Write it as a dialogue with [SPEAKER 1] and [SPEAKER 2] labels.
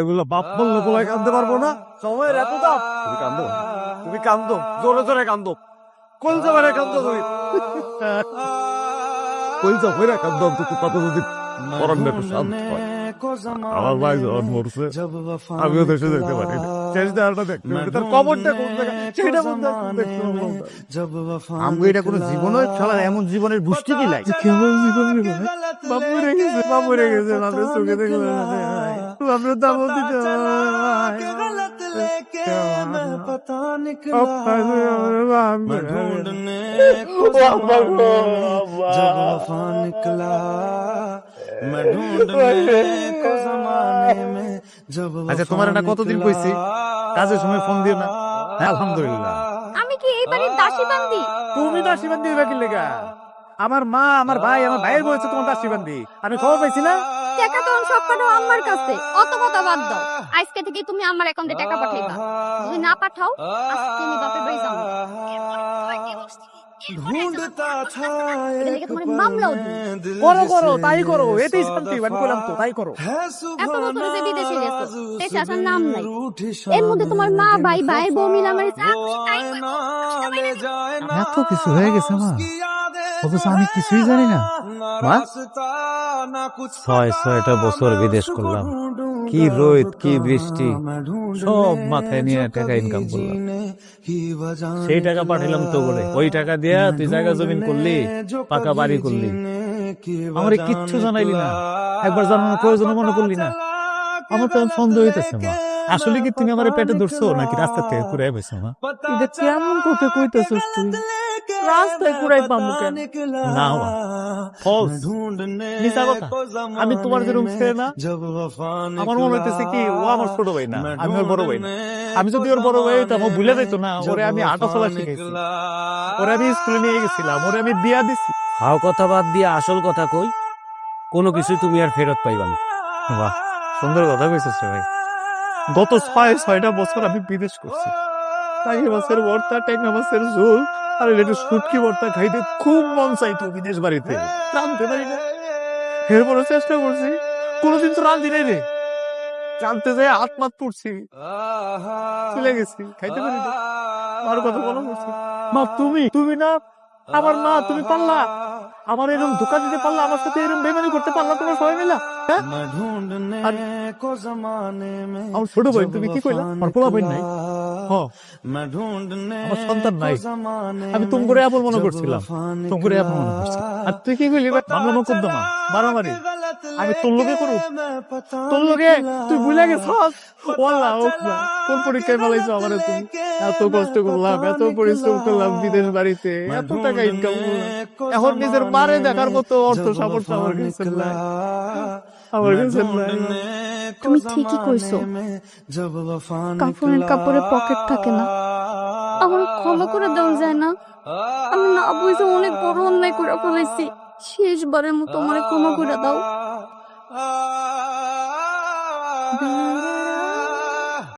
[SPEAKER 1] এগুলো বাপ বললে বলে কাঁদতে পারব না। সময়ের এত দাম তুমি কান্দো? তুমি কান্দো জোরে জোরে কান্দো। কান্দো তুমি। কান্দো অন্তত তাতে যদি একটু শান্ত হয়। আমার ভাই যখন মরছে আমিও দেশে যেতে পারি দেখতে পারি তার কবরটা কোন সেটা।
[SPEAKER 2] আমগো এটা কোনো জীবন এমন জীবনের বুঝতে কি লাগে
[SPEAKER 1] কেমন জীবন গেছে বাপের চোখে দেখল বাপের দাম দিতে
[SPEAKER 3] जब वफा निकला मैं ढूंढने को जमाने में जब
[SPEAKER 2] আচ্ছা তোমার না কতদিন কইছি কাজের সময় ফোন দিও না হ্যাঁ আলহামদুলিল্লাহ
[SPEAKER 4] আমি কি এই বাড়ির দাসী বান্দি
[SPEAKER 2] তুমি তো আশীর্বাদ দিবে কি লেগা আমার মা আমার ভাই আমার ভাইয়ের বয়সে তোমার আশীর্বাদ দি আমি খবর পাইছি না
[SPEAKER 4] টাকা তো সব পাঠাও আমার কাছে। অত কথা বাদ দাও। আজকে থেকে তুমি আমার অ্যাকাউন্টে টাকা পাঠাইবা। যদি না পাঠাও আজকে তুমি বাপের বাড়ি
[SPEAKER 2] যাও আমি কিছুই জানি না।
[SPEAKER 1] ছয় ছয়টা বছর বিদেশ করলাম। কি রোদ কি বৃষ্টি। সব মাথায় নিয়ে টাকা ইনকাম করলাম। সেই টাকা পাঠালাম তো বলে। ওই টাকা দিয়া তুই জায়গা জমিন করলি পাকা বাড়ি করলি। আমার কিচ্ছু জানাইলি না। একবার জানানোর প্রয়োজন মনে করলি না। আমার তো সন্দেহ হইতেছে মা। আসলে কি তুমি আমার পেটে ধরছো নাকি রাস্তা থেকে ঘুরে বেছো মা? এটা কেমন করতে কইতেছো তুই? রাস্তায় কুড়াই পাবো কেন? না ফলস মিছা কথা আমি তোমার যেরকম ছেলে না আমার মনে হইতেছে কি ও আমার ছোট ভাই না আমি ওর বড় ভাই না। আমি যদি ওর বড় ভাই হইতাম ও ভুলে যাইতো না ওরে আমি আটা চলা শিখাইছি। ওরে আমি স্কুলে নিয়ে গেছিলাম ওরে আমি বিয়া দিছি।
[SPEAKER 5] হাও কথা বাদ দিয়ে আসল কথা কই কোনো কিছু তুমি আর ফেরত পাইবা না।
[SPEAKER 1] বাহ সুন্দর কথা কইছিস ভাই। গত ছয় ছয়টা বছর আমি বিদেশ করছি। টাঙ্গি মাছের ভর্তা ট্যাংরা মাছের ঝোল আর একটু ভর্তা খাইতে খুব মন চাইতো বিদেশ বাড়িতে। রাঁধতে পারি না। এরপরে চেষ্টা করছি। কোনোদিন তো রাঁধি নাই রে। জানতে যাই হাত মাত পড়ছি। চলে গেছি খাইতে পারি না। আর কথা বলা করছি মা তুমি তুমি না আমার মা তুমি পারলা আমার এরকম ধোকা দিতে পারলা আমার সাথে এরকম বেমানি করতে পারলা তোমার সবাই মিলা হ্যাঁ? আমার ছোট ভাই তুমি কি কইলা? আমার পোলা ভাই নাই। আমার সন্তান নাই। আমি তুমি করে আপন মনে করছিলাম। আপন মনে করছিলাম। আর তুই কি কইলি মামলা মোকদ্দমা মারামারি। আমি তোর লোকে করু তোর লোকে? তুই ভুলে গেছস? কোন পরীক্ষায় আমারে তুমি? এত কষ্ট করলাম এত পরিশ্রম করলাম বিদেশ বাড়িতে। এত টাকা ইনকাম এখন নিজের মারে দেখার মতো অর্থ সামর্থ্য আমার কাছে নাই। আমার কাছে নাই।
[SPEAKER 4] তুমি ঠিকই কইছো। কাপড়ের কাপড়ে পকেট থাকে না। আমার ক্ষমা করে দেওয়া যায় না আমি না বুঝে অনেক বড় অন্যায় করে ফেলেছি। শেষবারের মতো আমার ক্ষমা করে দাও।